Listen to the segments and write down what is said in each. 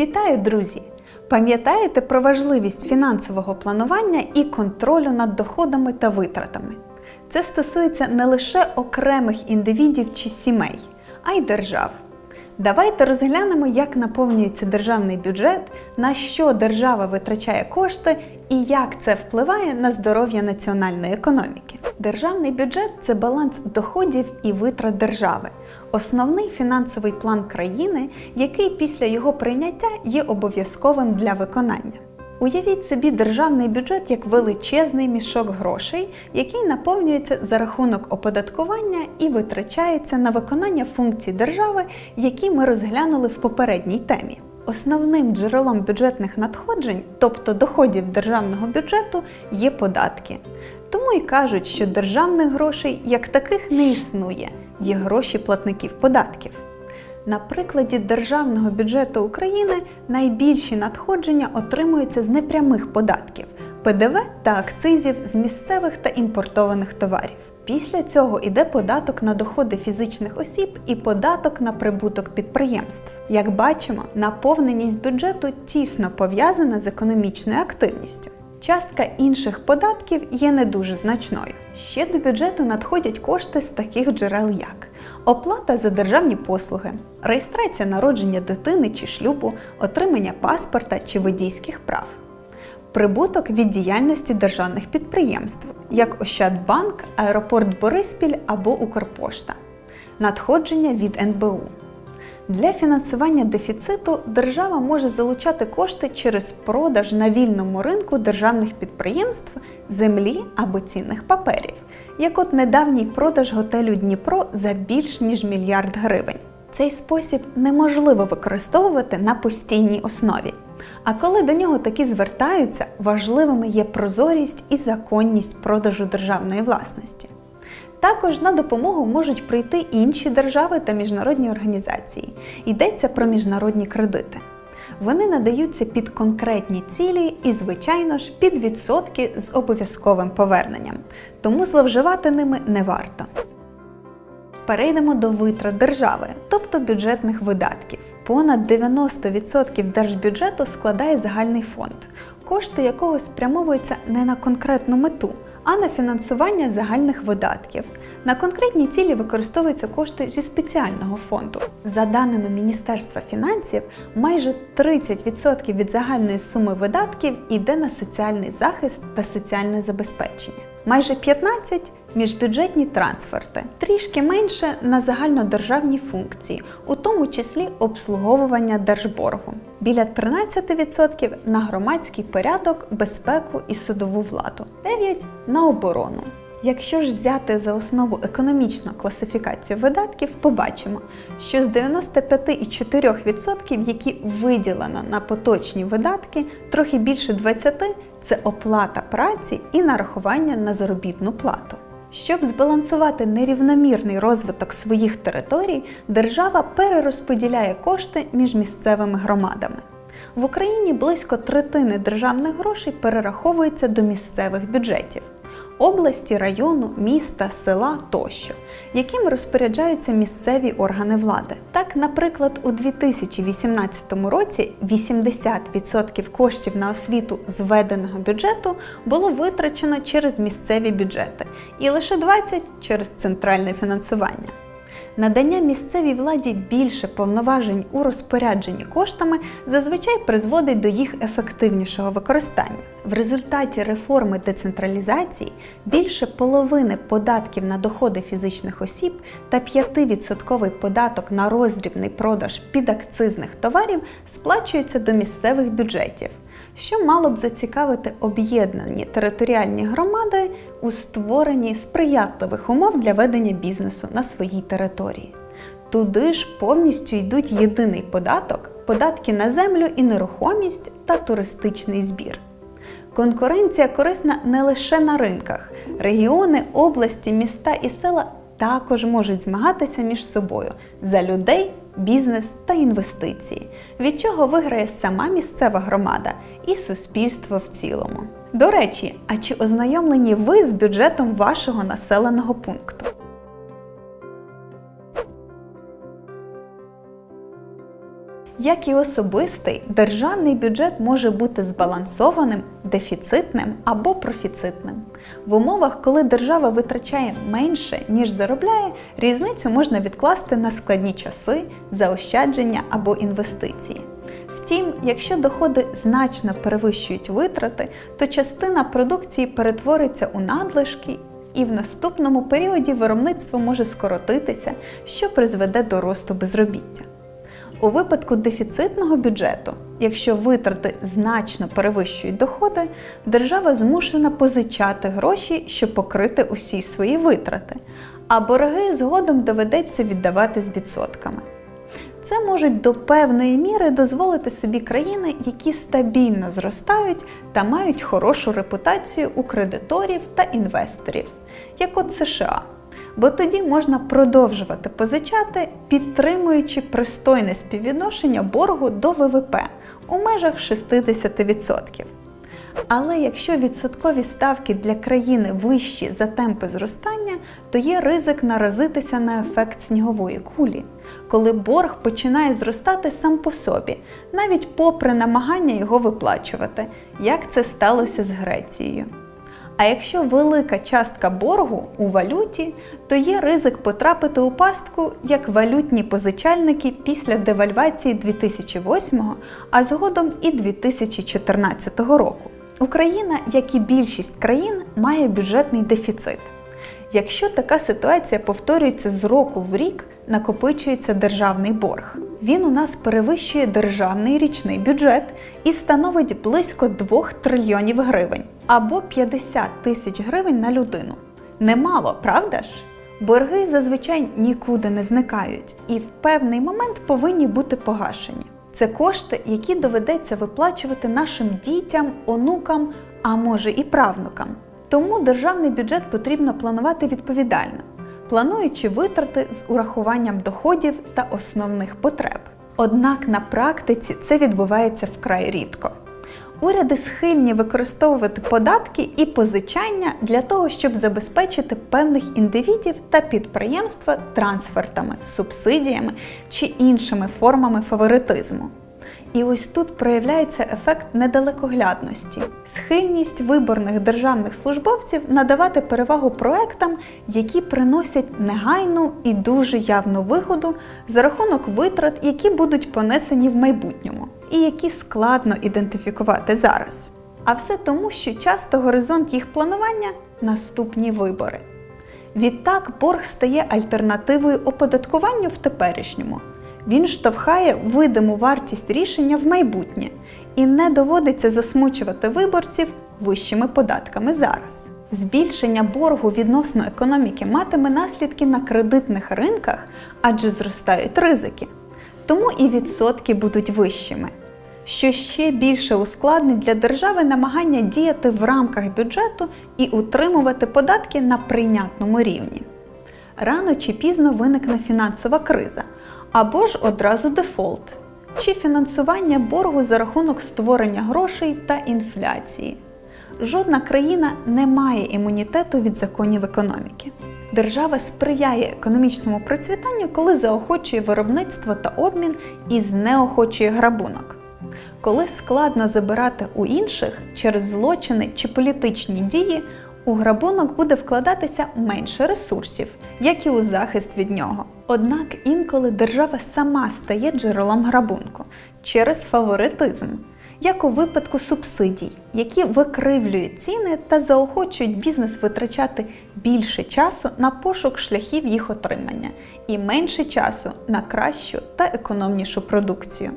Вітаю, друзі! Пам'ятаєте про важливість фінансового планування і контролю над доходами та витратами? Це стосується не лише окремих індивідів чи сімей, а й держав. Давайте розглянемо, як наповнюється державний бюджет, на що держава витрачає кошти і як це впливає на здоров'я національної економіки. Державний бюджет це баланс доходів і витрат держави, основний фінансовий план країни, який після його прийняття є обов'язковим для виконання. Уявіть собі державний бюджет як величезний мішок грошей, який наповнюється за рахунок оподаткування і витрачається на виконання функцій держави, які ми розглянули в попередній темі. Основним джерелом бюджетних надходжень, тобто доходів державного бюджету, є податки. Тому і кажуть, що державних грошей як таких не існує, є гроші платників податків. На прикладі державного бюджету України найбільші надходження отримуються з непрямих податків ПДВ та акцизів з місцевих та імпортованих товарів. Після цього йде податок на доходи фізичних осіб і податок на прибуток підприємств. Як бачимо, наповненість бюджету тісно пов'язана з економічною активністю. Частка інших податків є не дуже значною. Ще до бюджету надходять кошти з таких джерел, як оплата за державні послуги, реєстрація народження дитини чи шлюбу, отримання паспорта чи водійських прав, прибуток від діяльності державних підприємств, як Ощадбанк, Аеропорт Бориспіль або Укрпошта, надходження від НБУ. Для фінансування дефіциту держава може залучати кошти через продаж на вільному ринку державних підприємств, землі або цінних паперів, як от недавній продаж готелю Дніпро за більш ніж мільярд гривень. Цей спосіб неможливо використовувати на постійній основі. А коли до нього таки звертаються, важливими є прозорість і законність продажу державної власності. Також на допомогу можуть прийти інші держави та міжнародні організації. Йдеться про міжнародні кредити. Вони надаються під конкретні цілі і, звичайно ж, під відсотки з обов'язковим поверненням, тому зловживати ними не варто. Перейдемо до витрат держави, тобто бюджетних видатків. Понад 90% держбюджету складає загальний фонд, кошти якого спрямовуються не на конкретну мету, а на фінансування загальних видатків. На конкретні цілі використовуються кошти зі спеціального фонду. За даними Міністерства фінансів, майже 30% від загальної суми видатків йде на соціальний захист та соціальне забезпечення. Майже 15% міжбюджетні трансферти, трішки менше на загальнодержавні функції, у тому числі обслуговування держборгу. Біля 13% на громадський порядок, безпеку і судову владу, 9% на оборону. Якщо ж взяти за основу економічну класифікацію видатків, побачимо, що з 95,4%, які виділено на поточні видатки, трохи більше 20% це оплата праці і нарахування на заробітну плату. Щоб збалансувати нерівномірний розвиток своїх територій, держава перерозподіляє кошти між місцевими громадами. В Україні близько третини державних грошей перераховується до місцевих бюджетів області, району, міста, села тощо, яким розпоряджаються місцеві органи влади. Так, наприклад, у 2018 році 80% коштів на освіту зведеного бюджету було витрачено через місцеві бюджети, і лише 20% через центральне фінансування. Надання місцевій владі більше повноважень у розпорядженні коштами зазвичай призводить до їх ефективнішого використання. В результаті реформи децентралізації більше половини податків на доходи фізичних осіб та 5% податок на роздрібний продаж підакцизних товарів сплачуються до місцевих бюджетів що мало б зацікавити об'єднані територіальні громади у створенні сприятливих умов для ведення бізнесу на своїй території. Туди ж повністю йдуть єдиний податок, податки на землю і нерухомість та туристичний збір. Конкуренція корисна не лише на ринках. Регіони, області, міста і села також можуть змагатися між собою за людей, бізнес та інвестиції, від чого виграє сама місцева громада і суспільство в цілому. До речі, а чи ознайомлені ви з бюджетом вашого населеного пункту? Як і особистий, державний бюджет може бути збалансованим, дефіцитним або профіцитним. В умовах, коли держава витрачає менше, ніж заробляє, різницю можна відкласти на складні часи, заощадження або інвестиції. Втім, якщо доходи значно перевищують витрати, то частина продукції перетвориться у надлишки, і в наступному періоді виробництво може скоротитися, що призведе до росту безробіття. У випадку дефіцитного бюджету, якщо витрати значно перевищують доходи, держава змушена позичати гроші, щоб покрити усі свої витрати, а борги згодом доведеться віддавати з відсотками. Це можуть до певної міри дозволити собі країни, які стабільно зростають та мають хорошу репутацію у кредиторів та інвесторів, як от США. Бо тоді можна продовжувати позичати, підтримуючи пристойне співвідношення боргу до ВВП у межах 60%. Але якщо відсоткові ставки для країни вищі за темпи зростання, то є ризик наразитися на ефект снігової кулі, коли борг починає зростати сам по собі, навіть попри намагання його виплачувати, як це сталося з Грецією. А якщо велика частка боргу у валюті, то є ризик потрапити у пастку як валютні позичальники після девальвації 2008, а згодом і 2014 року. Україна, як і більшість країн, має бюджетний дефіцит. Якщо така ситуація повторюється з року в рік, накопичується державний борг. Він у нас перевищує державний річний бюджет і становить близько 2 трильйонів гривень або 50 тисяч гривень на людину. Немало, правда ж? Борги зазвичай нікуди не зникають і в певний момент повинні бути погашені. Це кошти, які доведеться виплачувати нашим дітям, онукам, а може і правнукам. Тому державний бюджет потрібно планувати відповідально, плануючи витрати з урахуванням доходів та основних потреб. Однак на практиці це відбувається вкрай рідко. Уряди схильні використовувати податки і позичання для того, щоб забезпечити певних індивідів та підприємства трансфертами, субсидіями чи іншими формами фаворитизму. І ось тут проявляється ефект недалекоглядності, схильність виборних державних службовців надавати перевагу проектам, які приносять негайну і дуже явну вигоду за рахунок витрат, які будуть понесені в майбутньому, і які складно ідентифікувати зараз. А все тому, що часто горизонт їх планування наступні вибори. Відтак борг стає альтернативою оподаткуванню в теперішньому. Він штовхає видиму вартість рішення в майбутнє і не доводиться засмучувати виборців вищими податками зараз. Збільшення боргу відносно економіки матиме наслідки на кредитних ринках, адже зростають ризики. Тому і відсотки будуть вищими, що ще більше ускладнить для держави намагання діяти в рамках бюджету і утримувати податки на прийнятному рівні. Рано чи пізно виникне фінансова криза або ж одразу дефолт, чи фінансування боргу за рахунок створення грошей та інфляції. Жодна країна не має імунітету від законів економіки. Держава сприяє економічному процвітанню, коли заохочує виробництво та обмін і знеохочує грабунок. Коли складно забирати у інших через злочини чи політичні дії, у грабунок буде вкладатися менше ресурсів, як і у захист від нього. Однак інколи держава сама стає джерелом грабунку через фаворитизм, як у випадку субсидій, які викривлюють ціни та заохочують бізнес витрачати більше часу на пошук шляхів їх отримання і менше часу на кращу та економнішу продукцію.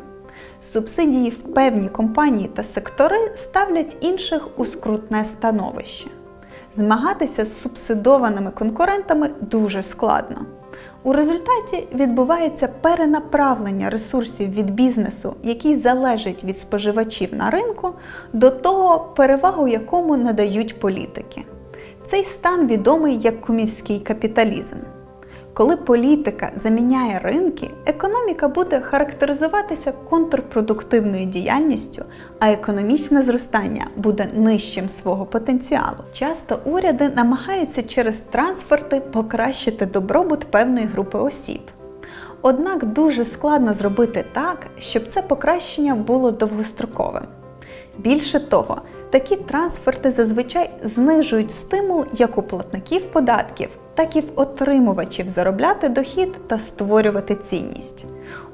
Субсидії в певні компанії та сектори ставлять інших у скрутне становище. Змагатися з субсидованими конкурентами дуже складно. У результаті відбувається перенаправлення ресурсів від бізнесу, який залежить від споживачів на ринку, до того, перевагу якому надають політики. Цей стан відомий як кумівський капіталізм. Коли політика заміняє ринки, економіка буде характеризуватися контрпродуктивною діяльністю, а економічне зростання буде нижчим свого потенціалу. Часто уряди намагаються через трансферти покращити добробут певної групи осіб. Однак дуже складно зробити так, щоб це покращення було довгостроковим. Більше того, такі трансферти зазвичай знижують стимул як у платників податків, так і в отримувачів заробляти дохід та створювати цінність.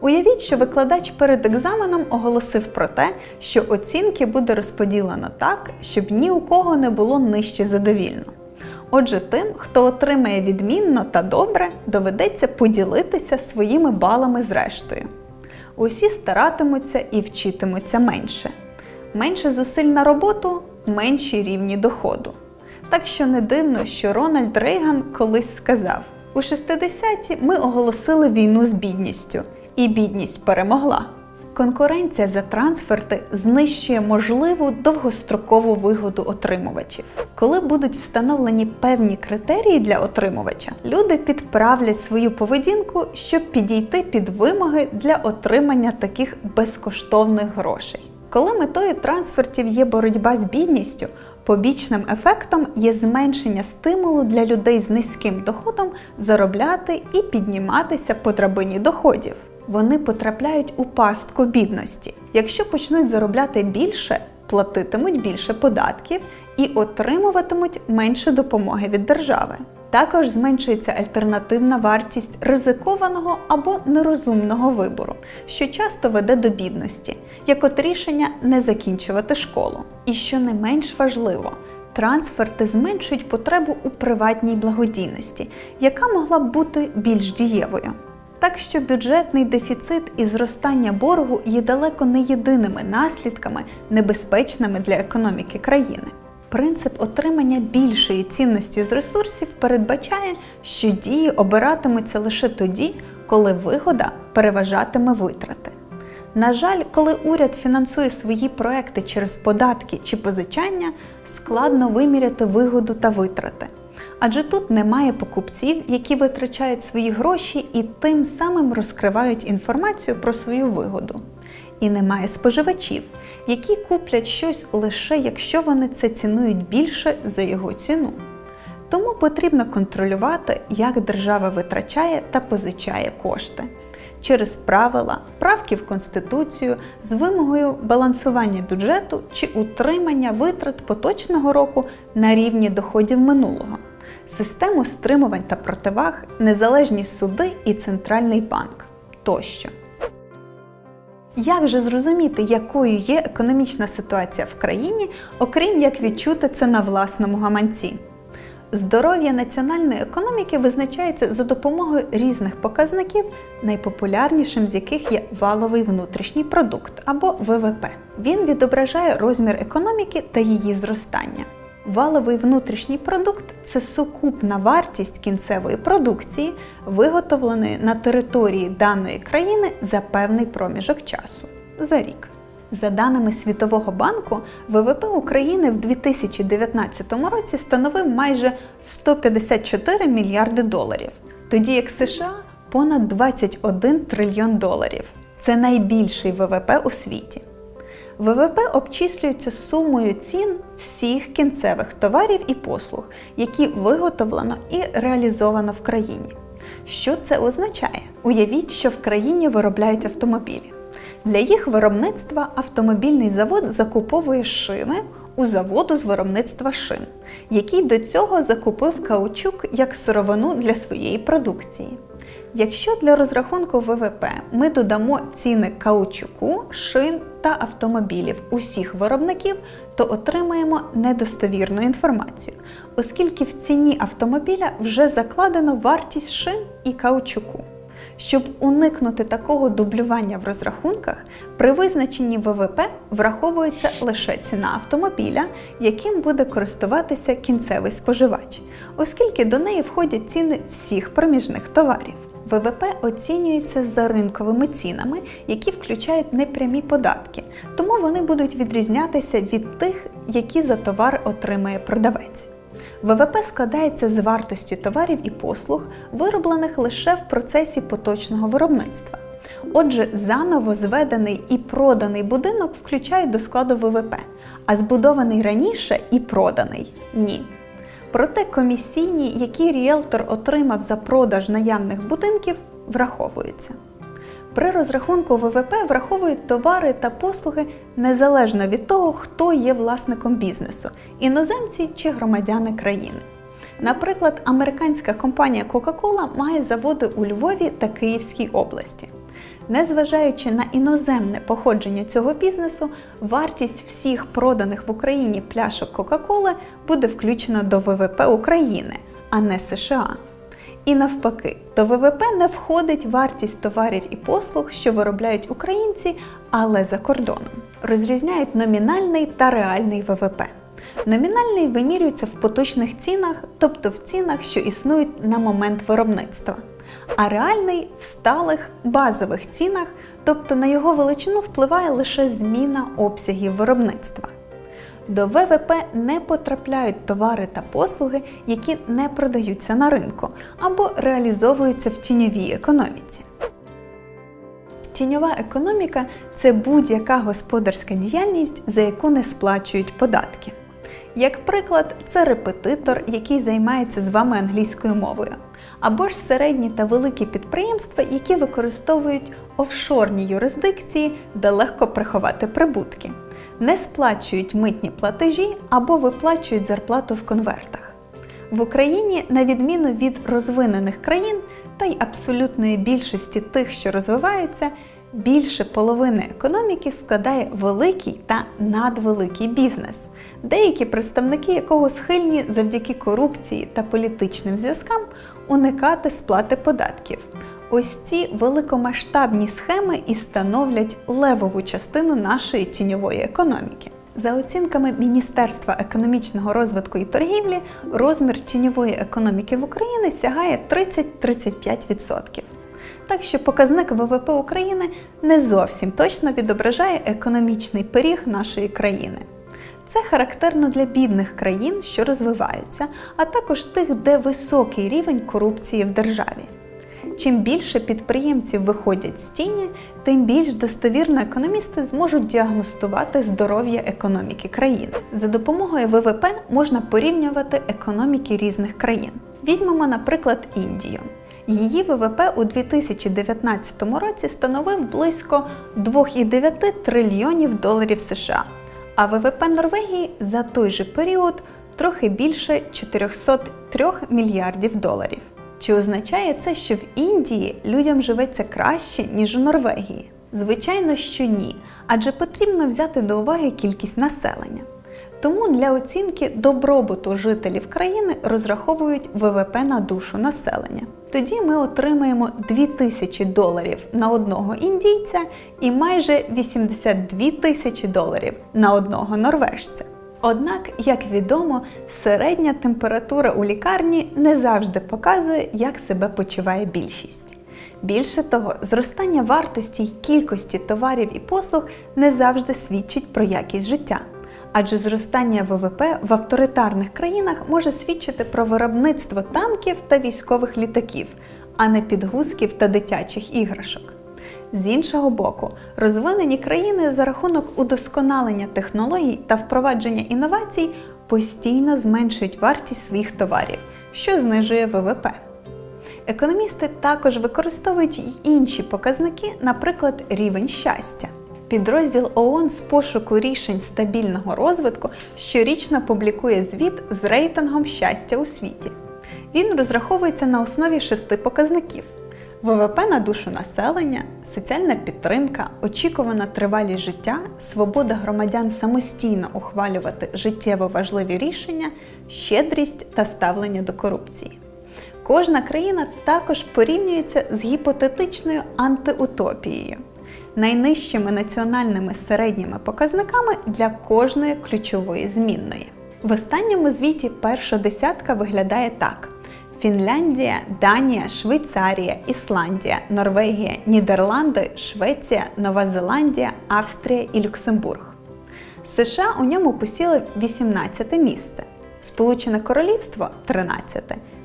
Уявіть, що викладач перед екзаменом оголосив про те, що оцінки буде розподілено так, щоб ні у кого не було нижче задовільно. Отже, тим, хто отримає відмінно та добре, доведеться поділитися своїми балами з рештою. Усі старатимуться і вчитимуться менше. Менше зусиль на роботу, менші рівні доходу. Так що не дивно, що Рональд Рейган колись сказав: у 60-ті ми оголосили війну з бідністю, і бідність перемогла. Конкуренція за трансферти знищує можливу довгострокову вигоду отримувачів. Коли будуть встановлені певні критерії для отримувача, люди підправлять свою поведінку, щоб підійти під вимоги для отримання таких безкоштовних грошей. Коли метою трансфертів є боротьба з бідністю, побічним ефектом є зменшення стимулу для людей з низьким доходом заробляти і підніматися по драбині доходів. Вони потрапляють у пастку бідності. Якщо почнуть заробляти більше, платитимуть більше податків і отримуватимуть менше допомоги від держави. Також зменшується альтернативна вартість ризикованого або нерозумного вибору, що часто веде до бідності, як от рішення не закінчувати школу. І що не менш важливо, трансферти зменшують потребу у приватній благодійності, яка могла б бути більш дієвою. Так що бюджетний дефіцит і зростання боргу є далеко не єдиними наслідками, небезпечними для економіки країни. Принцип отримання більшої цінності з ресурсів передбачає, що дії обиратимуться лише тоді, коли вигода переважатиме витрати. На жаль, коли уряд фінансує свої проекти через податки чи позичання, складно виміряти вигоду та витрати. Адже тут немає покупців, які витрачають свої гроші і тим самим розкривають інформацію про свою вигоду. І немає споживачів, які куплять щось лише якщо вони це цінують більше за його ціну. Тому потрібно контролювати, як держава витрачає та позичає кошти через правила, правки в Конституцію з вимогою балансування бюджету чи утримання витрат поточного року на рівні доходів минулого, систему стримувань та противаг, незалежні суди і центральний банк тощо. Як же зрозуміти, якою є економічна ситуація в країні, окрім як відчути це на власному гаманці? Здоров'я національної економіки визначається за допомогою різних показників, найпопулярнішим з яких є валовий внутрішній продукт або ВВП. Він відображає розмір економіки та її зростання. Валовий внутрішній продукт це сукупна вартість кінцевої продукції, виготовленої на території даної країни за певний проміжок часу за рік. За даними Світового банку, ВВП України в 2019 році становив майже 154 мільярди доларів, тоді як США понад 21 трильйон доларів. Це найбільший ВВП у світі. ВВП обчислюється сумою цін всіх кінцевих товарів і послуг, які виготовлено і реалізовано в країні. Що це означає? Уявіть, що в країні виробляють автомобілі. Для їх виробництва автомобільний завод закуповує шини у заводу з виробництва шин, який до цього закупив каучук як сировину для своєї продукції. Якщо для розрахунку ВВП ми додамо ціни каучуку, шин та автомобілів усіх виробників, то отримаємо недостовірну інформацію, оскільки в ціні автомобіля вже закладено вартість шин і каучуку. Щоб уникнути такого дублювання в розрахунках, при визначенні ВВП враховується лише ціна автомобіля, яким буде користуватися кінцевий споживач, оскільки до неї входять ціни всіх проміжних товарів. ВВП оцінюється за ринковими цінами, які включають непрямі податки, тому вони будуть відрізнятися від тих, які за товар отримає продавець. ВВП складається з вартості товарів і послуг, вироблених лише в процесі поточного виробництва. Отже, заново зведений і проданий будинок включають до складу ВВП, а збудований раніше і проданий ні. Проте комісійні, які ріелтор отримав за продаж наявних будинків, враховуються. При розрахунку ВВП враховують товари та послуги незалежно від того, хто є власником бізнесу іноземці чи громадяни країни. Наприклад, американська компанія Coca-Cola має заводи у Львові та Київській області. Незважаючи на іноземне походження цього бізнесу, вартість всіх проданих в Україні пляшок Кока-Коли буде включена до ВВП України, а не США. І навпаки, до ВВП не входить вартість товарів і послуг, що виробляють українці, але за кордоном. Розрізняють номінальний та реальний ВВП. Номінальний вимірюється в поточних цінах, тобто в цінах, що існують на момент виробництва, а реальний в сталих базових цінах, тобто на його величину впливає лише зміна обсягів виробництва. До ВВП не потрапляють товари та послуги, які не продаються на ринку або реалізовуються в тіньовій економіці. Тіньова економіка це будь-яка господарська діяльність, за яку не сплачують податки. Як приклад, це репетитор, який займається з вами англійською мовою, або ж середні та великі підприємства, які використовують офшорні юрисдикції, де легко приховати прибутки, не сплачують митні платежі або виплачують зарплату в конвертах. В Україні, на відміну від розвинених країн та й абсолютної більшості тих, що розвиваються, більше половини економіки складає великий та надвеликий бізнес, деякі представники якого схильні завдяки корупції та політичним зв'язкам уникати сплати податків. Ось ці великомасштабні схеми і становлять левову частину нашої тіньової економіки. За оцінками Міністерства економічного розвитку і торгівлі, розмір тіньової економіки в Україні сягає 30-35%. Так що показник ВВП України не зовсім точно відображає економічний пиріг нашої країни. Це характерно для бідних країн, що розвиваються, а також тих, де високий рівень корупції в державі. Чим більше підприємців виходять з тіні, тим більш достовірно економісти зможуть діагностувати здоров'я економіки країни. За допомогою ВВП можна порівнювати економіки різних країн. Візьмемо, наприклад, Індію. Її ВВП у 2019 році становив близько 2,9 трильйонів доларів США, а ВВП Норвегії за той же період трохи більше 403 мільярдів доларів. Чи означає це, що в Індії людям живеться краще, ніж у Норвегії? Звичайно, що ні, адже потрібно взяти до уваги кількість населення. Тому для оцінки добробуту жителів країни розраховують ВВП на душу населення. Тоді ми отримаємо 2000 доларів на одного індійця і майже 82 тисячі доларів на одного норвежця. Однак, як відомо, середня температура у лікарні не завжди показує, як себе почуває більшість. Більше того, зростання вартості й кількості товарів і послуг не завжди свідчить про якість життя. Адже зростання ВВП в авторитарних країнах може свідчити про виробництво танків та військових літаків, а не підгузків та дитячих іграшок. З іншого боку, розвинені країни за рахунок удосконалення технологій та впровадження інновацій постійно зменшують вартість своїх товарів, що знижує ВВП. Економісти також використовують й інші показники, наприклад, рівень щастя. Підрозділ ООН з пошуку рішень стабільного розвитку щорічно публікує звіт з рейтингом щастя у світі. Він розраховується на основі шести показників: ВВП на душу населення, соціальна підтримка, очікувана тривалість життя, свобода громадян самостійно ухвалювати життєво важливі рішення, щедрість та ставлення до корупції. Кожна країна також порівнюється з гіпотетичною антиутопією найнижчими національними середніми показниками для кожної ключової змінної. В останньому звіті перша десятка виглядає так: Фінляндія, Данія, Швейцарія, Ісландія, Норвегія, Нідерланди, Швеція, Нова Зеландія, Австрія і Люксембург. США у ньому посіли 18 місце, Сполучене Королівство 13,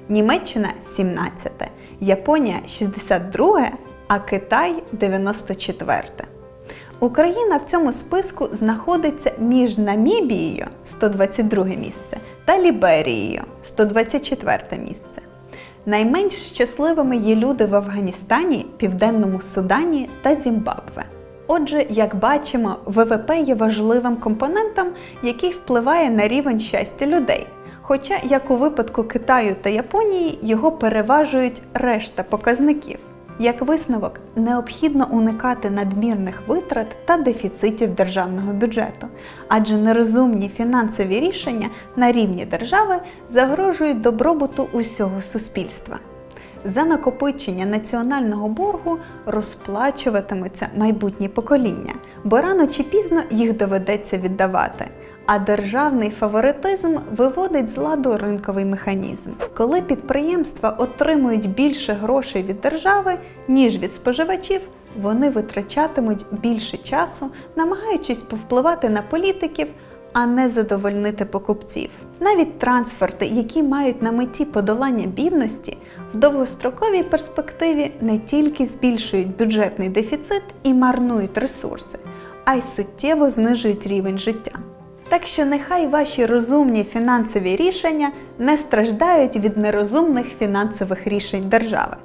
Німеччина 17, Японія 62, а Китай 94. Україна в цьому списку знаходиться між Намібією 122 місце та Ліберією 124 місце. Найменш щасливими є люди в Афганістані, Південному Судані та Зімбабве. Отже, як бачимо, ВВП є важливим компонентом, який впливає на рівень щастя людей. Хоча, як у випадку Китаю та Японії, його переважують решта показників. Як висновок, необхідно уникати надмірних витрат та дефіцитів державного бюджету, адже нерозумні фінансові рішення на рівні держави загрожують добробуту усього суспільства. За накопичення національного боргу розплачуватимуться майбутні покоління, бо рано чи пізно їх доведеться віддавати. А державний фаворитизм виводить з ладу ринковий механізм. Коли підприємства отримують більше грошей від держави, ніж від споживачів, вони витрачатимуть більше часу, намагаючись повпливати на політиків, а не задовольнити покупців. Навіть трансферти, які мають на меті подолання бідності, в довгостроковій перспективі не тільки збільшують бюджетний дефіцит і марнують ресурси, а й суттєво знижують рівень життя. Так що нехай ваші розумні фінансові рішення не страждають від нерозумних фінансових рішень держави.